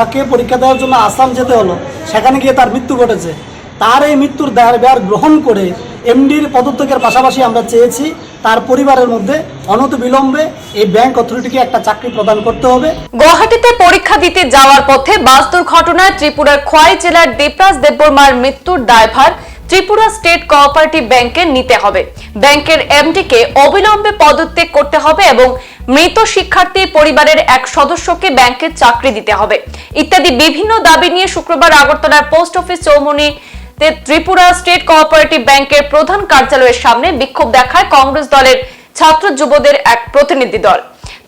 তাকে পরীক্ষা দেওয়ার জন্য আসাম যেতে হলো, সেখানে গিয়ে তার মৃত্যু ঘটেছে। তার এই মৃত্যুর দায় ব্যয় গ্রহণ করে এমডির পদত্যাগের পাশাপাশি আমরা চেয়েছি তার পরিবারের মধ্যে অনত বিলম্বে এই ব্যাংক অথরিটিকে একটা চাকরি প্রদান করতে হবে। গুয়াহাটিতে পরীক্ষা দিতে যাওয়ার পথে বাস দুর্ঘটনায় ত্রিপুরার খোয়াই জেলার দেবরাজ দেববর্মার মৃত্যুর দায়ভার ত্রিপুরা স্টেট কোঅপারেটিভ ব্যাংকে নিতে হবে। ব্যাংকের এমডিকে অবিলম্বে পদত্যাগ করতে হবে এবং মৃত শিক্ষার্থীর পরিবারের এক সদস্যকে ব্যাংকে চাকরি দিতে হবে। ইত্যাদি বিভিন্ন দাবি নিয়ে শুক্রবার আগরতলার post office Chowmuhani Tripura state cooperative ব্যাংকের প্রধান কার্যালয়ের সামনে বিক্ষোভ দেখায় কংগ্রেস দলের ছাত্র যুবদের এক প্রতিনিধি দল।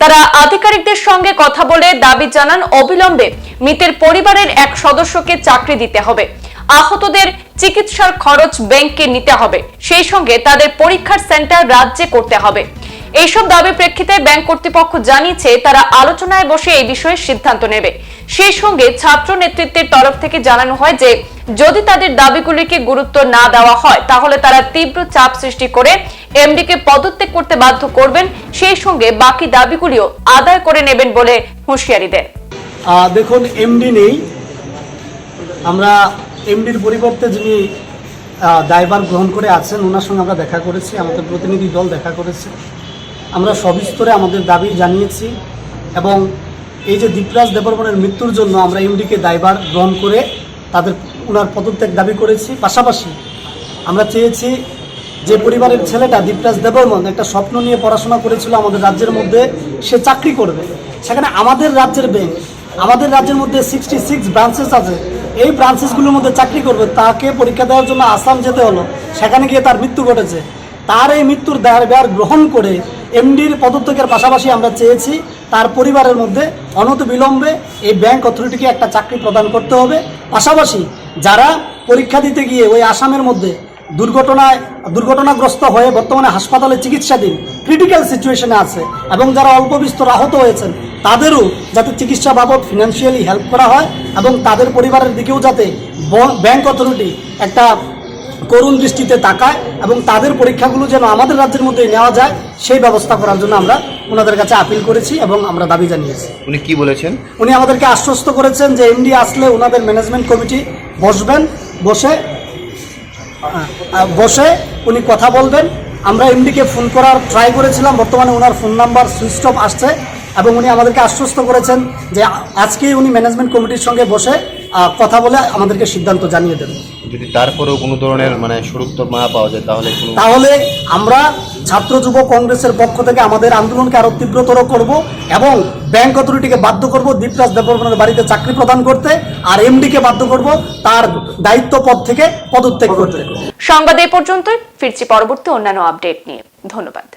তারা আধিকারিকদের সঙ্গে কথা বলে দাবি জানান, অবিলম্বে মৃতের পরিবারের এক সদস্যকে চাকরি দিতে হবে। আহতদের চিকিৎসার খরচ ব্যাংকে নিতে হবে। সেই সঙ্গে তাদের পরীক্ষার সেন্টার রাজ্যে করতে হবে। এইসব দাবির প্রেক্ষিতে ব্যাংক কর্তৃপক্ষ জানিয়েছে, তারা আলোচনায় বসে এই বিষয়ে সিদ্ধান্ত নেবে। সেই সঙ্গে ছাত্র নেতৃত্বের তরফ থেকে জানানো হয় যে, যদি তাদের দাবিগুলিকে গুরুত্ব না দেওয়া হয়, তাহলে তারা তীব্র চাপ সৃষ্টি করে এমডিকে পদত্যাগ করতে বাধ্য করবেন। সেই সঙ্গে বাকি দাবিগুলিও আদায় করে নেবেন বলে হুঁশিয়ারি দেন। দেখুন, এমডি নেই। আমরা এমডির পরিবর্তে যিনি দায়ভার গ্রহণ করে আছেন, ওনার সঙ্গে আমরা দেখা করেছি, আমাদের প্রতিনিধি দল দেখা করেছে। আমরা সবিস্তরে আমাদের দাবি জানিয়েছি এবং এই যে দীপরাজ দেববর্মনের মৃত্যুর জন্য আমরা এমডিকে দায়ভার গ্রহণ করে তাদের ওনার পদত্যাগ দাবি করেছি। পাশাপাশি আমরা চেয়েছি যে পরিবারের ছেলেটা দীপরাজ দেববর্মন একটা স্বপ্ন নিয়ে পড়াশোনা করেছিল আমাদের রাজ্যের মধ্যে, সে চাকরি করবে। সেখানে আমাদের রাজ্যের ব্যাংক আমাদের রাজ্যের মধ্যে সিক্সটি সিক্স ব্রাঞ্চেস আছে। এই ব্রাঞ্চেসগুলোর মধ্যে চাকরি করবে, তাকে পরীক্ষা দেওয়ার জন্য আসাম যেতে হলো। সেখানে গিয়ে তার মৃত্যু ঘটেছে। তার এই মৃত্যুর দায় ব্যয় গ্রহণ করে এমডির পদত্যাগের পাশাপাশি আমরা চেয়েছি তার পরিবারের মধ্যে অনত বিলম্বে এই ব্যাংক অথরিটিকে একটা চাকরি প্রদান করতে হবে। পাশাপাশি যারা পরীক্ষা দিতে গিয়ে ওই আসামের মধ্যে দুর্ঘটনায়, দুর্ঘটনাগ্রস্ত হয়ে বর্তমানে হাসপাতালে চিকিৎসাধীন ক্রিটিক্যাল সিচুয়েশনে আছে এবং যারা অল্প বিস্তর আহত হয়েছেন, তাদেরও যাতে চিকিৎসা বাবদ ফিনান্সিয়ালি হেল্প করা হয় এবং তাদের পরিবারের দিকেও যাতে ব্যাংক অথরিটি একটা করুণ দৃষ্টিতে তাকায় এবং তাদের পরীক্ষাগুলো যেন আমাদের রাজ্যের মধ্যে নেওয়া যায় সেই ব্যবস্থা করার জন্য আমরা ওনাদের কাছে আপিল করেছি এবং আমরা দাবি জানিয়েছি। উনি কি বলেছেন? উনি আমাদেরকে আশ্বস্ত করেছেন যে এমডি আসলে ওনাদের ম্যানেজমেন্ট কমিটি বসবেন বসে বসে উনি কথা বলবেন। আমরা এমডিকে ফোন করার ট্রাই করেছিলাম বর্তমানে ওনার ফোন নাম্বার সুইচ অফ আসছে এবং উনি আমাদেরকে আশ্বস্ত করেছেন যে আজকেই উনি ম্যানেজমেন্ট কমিটির সঙ্গে বসে কথা বলে আমাদেরকে সিদ্ধান্ত জানিয়ে দেবেন যদি তারপরেও কোনো ধরনের মানে সুরুত্তর না পাওয়া যায় তাহলে তাহলে আমরা ছাত্র যুব কংগ্রেসের পক্ষ থেকে আমাদের আন্দোলনকে আরও তীব্রতর করব এবং ব্যাংক অথরিটিকে বাধ্য করব দীপরাজ দেববর্মনের বাড়িতে চাকরি প্রদান করতে আর এমডিকে বাধ্য করব তার দায়িত্ব পদ থেকে পদত্যাগ করতে। সংবাদ এই পর্যন্তই ফিরছি পরবর্তী অন্যান্য আপডেট নিয়ে। ধন্যবাদ।